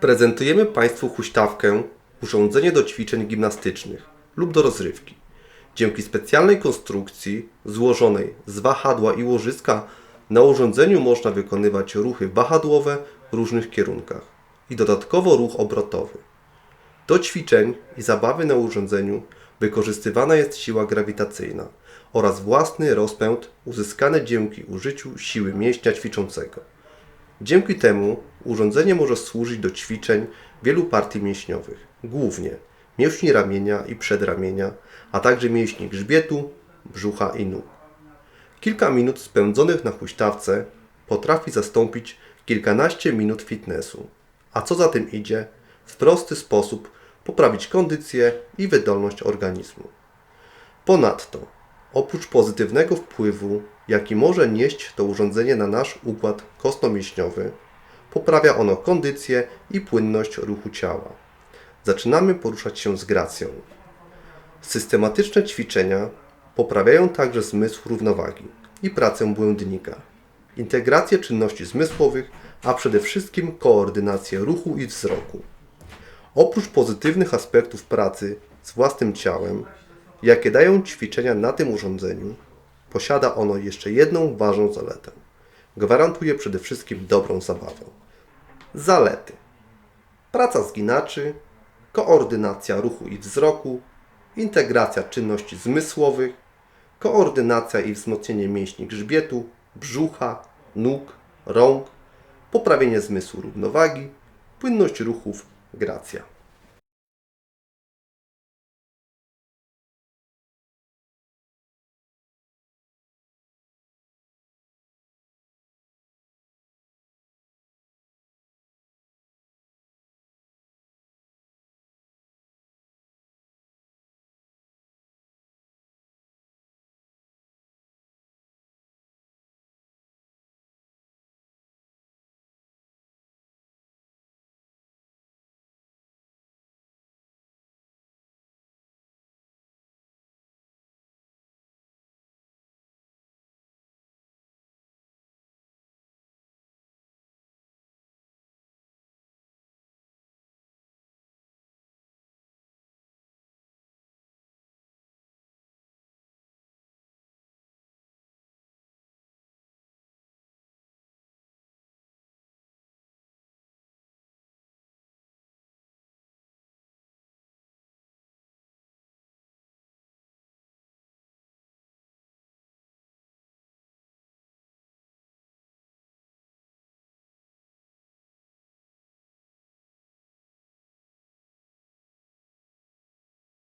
Prezentujemy Państwu huśtawkę, urządzenie do ćwiczeń gimnastycznych lub do rozrywki. Dzięki specjalnej konstrukcji złożonej z wahadła i łożyska na urządzeniu można wykonywać ruchy wahadłowe w różnych kierunkach i dodatkowo ruch obrotowy. Do ćwiczeń i zabawy na urządzeniu wykorzystywana jest siła grawitacyjna oraz własny rozpęd uzyskany dzięki użyciu siły mięśnia ćwiczącego. Dzięki temu urządzenie może służyć do ćwiczeń wielu partii mięśniowych, głównie mięśni ramienia i przedramienia, a także mięśni grzbietu, brzucha i nóg. Kilka minut spędzonych na huśtawce potrafi zastąpić kilkanaście minut fitnessu, a co za tym idzie, w prosty sposób poprawić kondycję i wydolność organizmu. Ponadto, oprócz pozytywnego wpływu, jaki może nieść to urządzenie na nasz układ kostno-mięśniowy, poprawia ono kondycję i płynność ruchu ciała. Zaczynamy poruszać się z gracją. Systematyczne ćwiczenia poprawiają także zmysł równowagi i pracę błędnika, integrację czynności zmysłowych, a przede wszystkim koordynację ruchu i wzroku. Oprócz pozytywnych aspektów pracy z własnym ciałem, jakie dają ćwiczenia na tym urządzeniu, posiada ono jeszcze jedną ważną zaletę. Gwarantuje przede wszystkim dobrą zabawę. Zalety: praca zginaczy, koordynacja ruchu i wzroku, integracja czynności zmysłowych, koordynacja i wzmocnienie mięśni grzbietu, brzucha, nóg, rąk, poprawienie zmysłu równowagi, płynność ruchów, gracja.